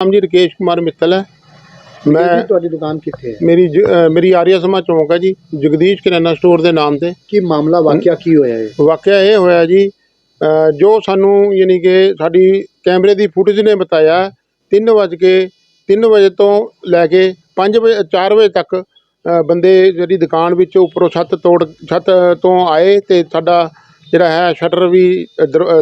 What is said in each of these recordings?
ਨਾਮ ਜੀ ਰਕੇਸ਼ ਕੁਮਾਰ ਮਿੱਤਲ ਹੈ। ਮੈਂ ਤੁਹਾਡੀ ਦੁਕਾਨ ਕਿੱਥੇ ਹੈ? ਮੇਰੀ ਜ- ਅ, ਮੇਰੀ ਆਰੀਆ ਸਮਾ ਚੌਂਕ ਹੈ ਜੀ ਜਗਦੀਸ਼ ਕਿਰਾਣਾ ਸਟੋਰ ਦੇ ਨਾਮ ਤੇ। ਕੀ ਮਾਮਲਾ ਵਾਕਿਆ ਕੀ ਹੋਇਆ ਹੈ ਵਾਕਿਆ ਇਹ ਹੋਇਆ ਜੀ ਅ, ਜੋ ਸਾਨੂੰ ਯਾਨੀ ਕਿ ਸਾਡੀ ਕੈਮਰੇ ਦੀ ਫੁਟੇਜ ਨੇ ਬਤਾਇਆ 3 ਵਜੇ ਕੇ 3 ਵਜੇ ਤੋਂ ਲੈ ਕੇ 5 ਵਜੇ 4 ਵਜੇ ਤੱਕ ਅ, ਬੰਦੇ ਜਿਹੜੀ ਦੁਕਾਨ ਵਿੱਚ ਉੱਪਰੋਂ ਛੱਤ ਤੋੜ ਛੱਤ ਤੋਂ ਆਏ ਤੇ ਸਾਡਾ ਜਿਹੜਾ ਹੈ ਸ਼ਟਰ ਵੀ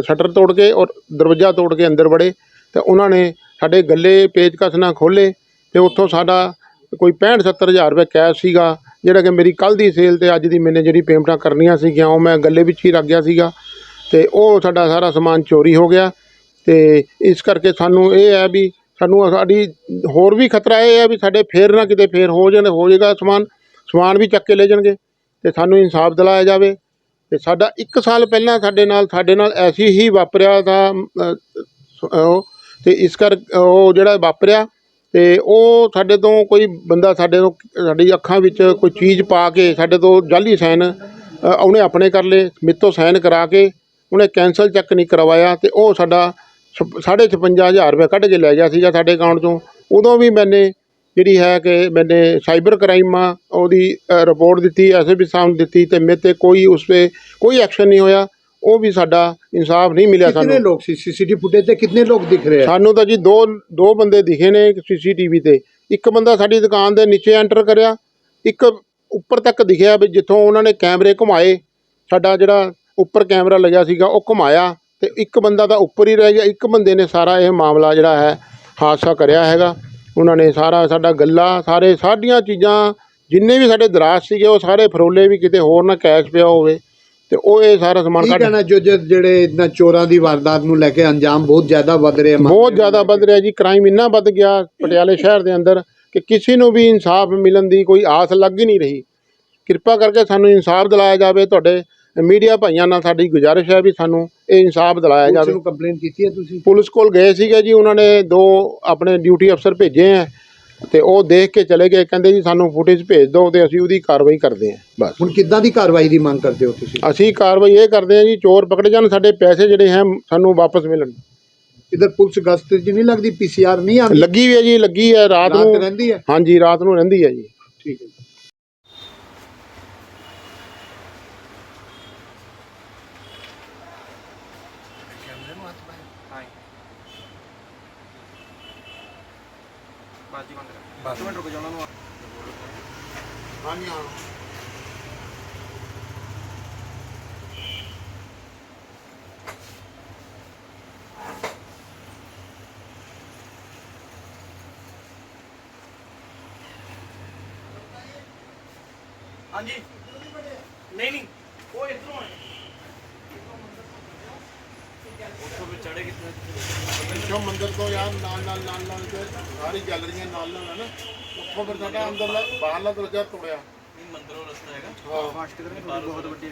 ਸ਼ਟਰ ਤੋੜ ਕੇ ਔਰ ਦਰਵਾਜ਼ਾ ਤੋੜ ਕੇ ਅੰਦਰ ਵੜੇ ਤੇ ਉਹਨਾਂ ਨੇ ਸਾਡੇ ਗੱਲੇ ਪੇਚਕਸ ਨਾਲ ਖੋਲੇ ਤੇ ਉੱਥੋਂ ਸਾਡਾ ਕੋਈ 65 70 ਹਜ਼ਾਰ ਰੁਪਏ ਕੈਸ਼ ਸੀਗਾ, ਜਿਹੜਾ ਕਿ ਮੇਰੀ ਕੱਲ ਦੀ ਸੇਲ ਤੇ ਅੱਜ ਦੀ ਮੈਨੇ ਜਿਹੜੀ ਪੇਮੈਂਟਾਂ ਕਰਨੀਆਂ ਸੀਗੀਆਂ, ਉਹ ਮੈਂ ਗੱਲੇ ਵਿੱਚ ਹੀ ਰੱਖ ਗਿਆ ਸੀਗਾ ਤੇ ਉਹ ਸਾਡਾ ਸਾਰਾ ਸਮਾਨ ਚੋਰੀ ਹੋ ਗਿਆ ਤੇ ਇਸ ਕਰਕੇ ਸਾਨੂੰ ਇਹ ਹੈ ਵੀ ਸਾਨੂੰ ਸਾਡੀ ਹੋਰ ਵੀ ਖਤਰਾ ਇਹ ਹੈ ਵੀ ਸਾਡੇ ਫੇਰ ਨਾ ਕਿਤੇ ਫੇਰ ਹੋ ਜਾਣ, ਹੋ ਜਾਏਗਾ ਸਮਾਨ ਸਮਾਨ ਵੀ ਚੱਕ ਕੇ ਲੈ ਜਾਣਗੇ ਤੇ ਸਾਨੂੰ ਇਨਸਾਫ ਦਿਲਾਇਆ ਜਾਵੇ ਤੇ ਸਾਡਾ 1 ਸਾਲ ਪਹਿਲਾਂ ਸਾਡੇ ਨਾਲ ਸਾਡੇ ਨਾਲ ਐਸੀ ਹੀ ਵਾਪਰਿਆ ਤਾਂ ਅਤੇ ਇਸ ਕਰ ਉਹ ਜਿਹੜਾ ਵਾਪਰਿਆ ਅਤੇ ਉਹ ਸਾਡੇ ਤੋਂ ਕੋਈ ਬੰਦਾ ਸਾਡੇ ਤੋਂ ਸਾਡੀ ਅੱਖਾਂ ਵਿੱਚ ਕੋਈ ਚੀਜ਼ ਪਾ ਕੇ ਸਾਡੇ ਤੋਂ ਜਾਲੀ ਸਾਈਨ ਉਹਨੇ ਆਪਣੇ ਕਰ ਲਏ, ਮੇਰੇ ਤੋਂ ਸਾਈਨ ਕਰਾ ਕੇ ਉਹਨੇ ਕੈਂਸਲ ਚੈੱਕ ਨਹੀਂ ਕਰਵਾਇਆ ਅਤੇ ਉਹ ਸਾਡਾ ਛਪ- ਸਾਢੇ ਛਪੰਜਾ ਹਜ਼ਾਰ ਰੁਪਇਆ ਕੱਢ ਕੇ ਲੈ ਗਿਆ ਸੀਗਾ ਸਾਡੇ ਅਕਾਊਂਟ ਚੋਂ। ਉਦੋਂ ਵੀ ਮੈਨੇ ਜਿਹੜੀ ਹੈ ਕਿ ਮੈਨੇ ਸਾਈਬਰ ਕ੍ਰਾਈਮ ਆ, ਉਹਦੀ ਰਿਪੋਰਟ ਦਿੱਤੀ ਐਸਐਸਪੀ ਸਾਹਿਬ ਨੂੰ ਦਿੱਤੀ ਅਤੇ ਮੇਰੇ ਤੇ ਕੋਈ ਉਸ 'ਤੇ ਕੋਈ ਐਕਸ਼ਨ ਨਹੀਂ ਹੋਇਆ। ਉਹ ਵੀ ਸਾਡਾ ਇਨਸਾਫ ਨਹੀਂ ਮਿਲਿਆ ਕਿੰਨੇ ਸਾਨੂੰ। ਲੋਕ ਸੀ ਸੀਸੀਟੀਵੀ ਫੁਟੇਜ ਤੇ? ਕਿੰਨੇ ਲੋਕ ਦਿਖ ਰਹੇ ਸਾਨੂੰ ਤਾਂ ਜੀ ਦੋ ਦੋ ਬੰਦੇ ਦਿਖੇ ਨੇ ਸੀਸੀਟੀਵੀ ਤੇ। ਇੱਕ ਬੰਦਾ ਸਾਡੀ ਦੁਕਾਨ ਦੇ ਨੀਚੇ ਐਂਟਰ ਕਰਿਆ। ਇੱਕ ਉੱਪਰ ਤੱਕ ਦਿਖਿਆ ਵੀ ਜਿੱਥੋਂ ਉਹਨਾਂ ਨੇ ਕੈਮਰੇ ਘੁਮਾਏ। ਸਾਡਾ ਜਿਹੜਾ ਉੱਪਰ ਕੈਮਰਾ ਲੱਗਿਆ ਸੀਗਾ ਉਹ ਘੁਮਾਇਆ ਤੇ ਇੱਕ ਬੰਦਾ ਤਾਂ ਉੱਪਰ ਹੀ ਰਹਿ ਗਿਆ। ਇੱਕ ਬੰਦੇ ਨੇ ਸਾਰਾ ਇਹ ਮਾਮਲਾ ਜਿਹੜਾ ਹੈ ਹਾਦਸਾ ਕਰਿਆ ਹੈਗਾ। ਉਹਨਾਂ ਨੇ ਸਾਰਾ ਸਾਡਾ ਗੱਲਾ ਸਾਰੇ ਸਾਡੀਆਂ ਚੀਜ਼ਾਂ ਜਿੰਨੇ ਵੀ ਸਾਡੇ ਦਰਾਜ ਸੀਗੇ ਉਹ ਸਾਰੇ ਫਰੋਲੇ ਵੀ ਕਿਤੇ ਹੋਰ ਨਾ ਕੈਸ਼ ਪਿਆ ਹੋਵੇ। ਤੇ ਉਹ ਇਹ ਸਾਰਾ ਸਮਾਨ ਕੀ ਕੱਢ ਕਹਿਣਾ ਜੋ ਜੋ ਜਿਹੜੇ ਇਹਨਾਂ ਚੋਰਾਂ ਦੀ ਵਾਰਦਾਤ ਨੂੰ ਲੈ ਕੇ ਅੰਜਾਮ ਬਹੁਤ ਜ਼ਿਆਦਾ ਵੱਧ ਰਿਹਾ ਬਹੁਤ ਜ਼ਿਆਦਾ ਵੱਧ ਰਿਹਾ ਜੀ ਕ੍ਰਾਈਮ ਇੰਨਾ ਵੱਧ ਗਿਆ ਪਟਿਆਲੇ ਸ਼ਹਿਰ ਦੇ ਅੰਦਰ ਕਿ ਕਿਸੇ ਨੂੰ ਵੀ ਇਨਸਾਫ ਮਿਲਣ ਦੀ ਕੋਈ ਆਸ ਲੱਗ ਹੀ ਨਹੀਂ ਰਹੀ। ਕਿਰਪਾ ਕਰਕੇ ਸਾਨੂੰ ਇਨਸਾਫ ਦਿਲਾਇਆ ਜਾਵੇ ਤੁਹਾਡੇ ਮੀਡੀਆ ਭਾਈਆਂ ਨਾਲ ਸਾਡੀ ਗੁਜ਼ਾਰਿਸ਼ ਹੈ ਵੀ ਸਾਨੂੰ ਇਹ ਇਨਸਾਫ ਦਿਲਾਇਆ ਪੁਲਿਸ ਜਾਵੇ। ਨੂੰ ਕੰਪਲੇਂਟ ਕੀਤੀ ਹੈ ਤੁਸੀਂ? ਪੁਲਿਸ ਕੋਲ ਗਏ ਸੀਗੇ ਜੀ ਉਹਨਾਂ ਨੇ ਦੋ ਆਪਣੇ ਡਿਊਟੀ ਅਫਸਰ ਭੇਜੇ ਆ ਤੇ ਉਹ ਦੇਖ ਕੇ ਚਲੇ ਗਏ ਕਹਿੰਦੇ ਜੀ ਸਾਨੂੰ ਫੁਟੇਜ ਭੇਜ ਦਿਓ ਤੇ ਅਸੀਂ ਉਹਦੀ ਕਾਰਵਾਈ ਕਰਦੇ ਹਾਂ ਬਸ। ਹੁਣ ਕਿੱਦਾਂ ਦੀ ਕਾਰਵਾਈ ਦੀ ਮੰਗ ਕਰਦੇ ਹੋ ਤੁਸੀਂ? ਅਸੀਂ ਕਾਰਵਾਈ ਇਹ ਕਰਦੇ ਹਾਂ ਜੀ ਚੋਰ ਪਕੜੇ ਜਾਣ ਸਾਡੇ ਪੈਸੇ ਜਿਹੜੇ ਹੈ ਸਾਨੂੰ ਵਾਪਸ ਮਿਲਣ। ਇਧਰ ਪੁਲਿਸ ਗਸ਼ਤ 'ਚ ਨਹੀਂ ਲੱਗਦੀ ਪੀਸੀਆਰ ਨਹੀਂ ਆਉਂਦੀ? ਲੱਗੀ ਵੀ ਹੈ ਜੀ ਲੱਗੀ ਹੈ ਰਾਤ ਰਾਤ ਨੂੰ ਰਹਿੰਦੀ ਹੈ? ਹਾਂਜੀ ਰਾਤ ਨੂੰ ਰਹਿੰਦੀ ਹੈ ਜੀ। ਠੀਕ ਹੈ। ਬਾਜੀ ਬੰਦ ਕਰ। 10 ਮਿੰਟ ਰੁਕ ਜਾ ਉਹਨਾਂ ਨੂੰ। ਹਾਂਜੀ ਹਾਂ। ਹਾਂਜੀ। ਨਹੀਂ ਨਹੀਂ। ਉਹ ਇਧਰੋਂ ਆਏ ਉੱਥੋਂ ਵੀ ਚੜੇ ਕਿੱਥੇ ਜੋ ਮੰਦਿਰ ਤੋਂ ਯਾਰ ਨਾਲ ਨਾਲ ਨਾਲ ਨਾਲ ਤੇ ਸਾਰੀ ਗੈਲਰੀਆਂ ਨਾਲ ਨਾਲ ਹੈ ਨਾ। ਉੱਥੋਂ ਫਿਰ ਸਾਡਾ ਅੰਦਰਲਾ ਬਾਹਰਲਾ ਦਰਜਾ ਤੋੜਿਆ। ਨਹੀਂ ਮੰਦਰੋਂ ਰਸਤਾ ਹੈਗਾ। ਹਾਂ। ਫਾਸਟ ਕਰਕੇ ਬਹੁਤ ਵੱਡੀ।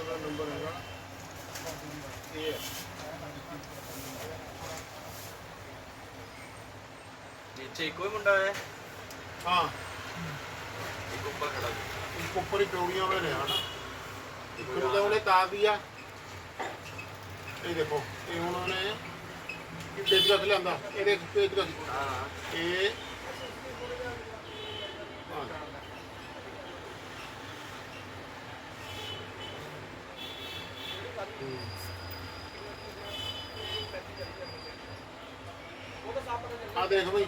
ਦਾ ਨੰਬਰ ਹੈਗਾ ਇਹ ਹੈ। ਨੀਚੇ ਕੋਈ ਮੁੰਡਾ ਹੈ ਹਾਂ ਇੱਕ ਉੱਪਰ ਖੜਾ ਸੀ। ਇੱਕ ਉੱਪਰ ਹੀ ਪੌੜੀਆਂ ਵਾਲੇ ਨੇ ਹਨਾ ਇੱਕ ਨੂੰ ਤਾਂ ਉਹਨੇ ਤਾਰ ਦਿਆ ਇਹ ਦੇਖੋ ਇਹ ਹੁਣ ਉਹਨੇ ਪੇਚਕਸ ਲਿਆਂਦਾ ਇਹਦੇ ਪੇਚਕਸ ਹਾਂ। ਇਹ ਆ ਦੇਖ ਬਈ।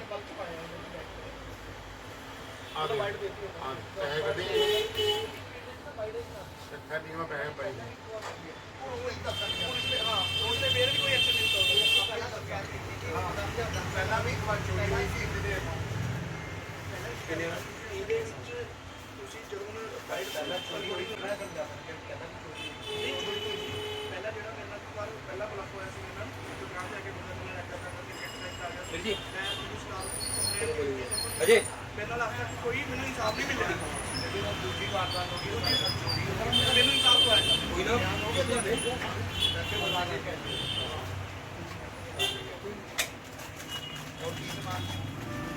ਆ ਦੇ ਆ ਪੈਸੇ ਕੱਢੀ। ਸੱਠਾ ਦੀ ਮੈਂ ਪੈਸੇ ਪਾਈ। ਉਹ ਉਹ ਇੱਕ ਤਾਂ ਹਾਂ ਉਹਨੇ ਮੇਰੇ ਵੀ ਕੋਈ ਐਕਸ਼ਨ ਨਹੀਂ ਕੀਤਾ ਅਜੇ ਮੈਨੂੰ ਲੱਗਦਾ ਕੋਈ ਮੈਨੂੰ ਇਨਸਾਫ ਨਹੀਂ ਮਿਲਿਆ ਜਦੋਂ ਦੂਜੀ ਵਾਰ ਦਾ ਹੋ ਗਈ ਉਹ ਚੋਰੀ ਮੈਨੂੰ ਇਨਸਾਫ ਹੋਇਆ ਕੋਈ ਨਾ ਉਹ ਕਿੱਦਾਂ ਦੇ ਕਰਕੇ ਬੁਲਾ ਕੇ ਕਹਿੰਦੇ Thank you.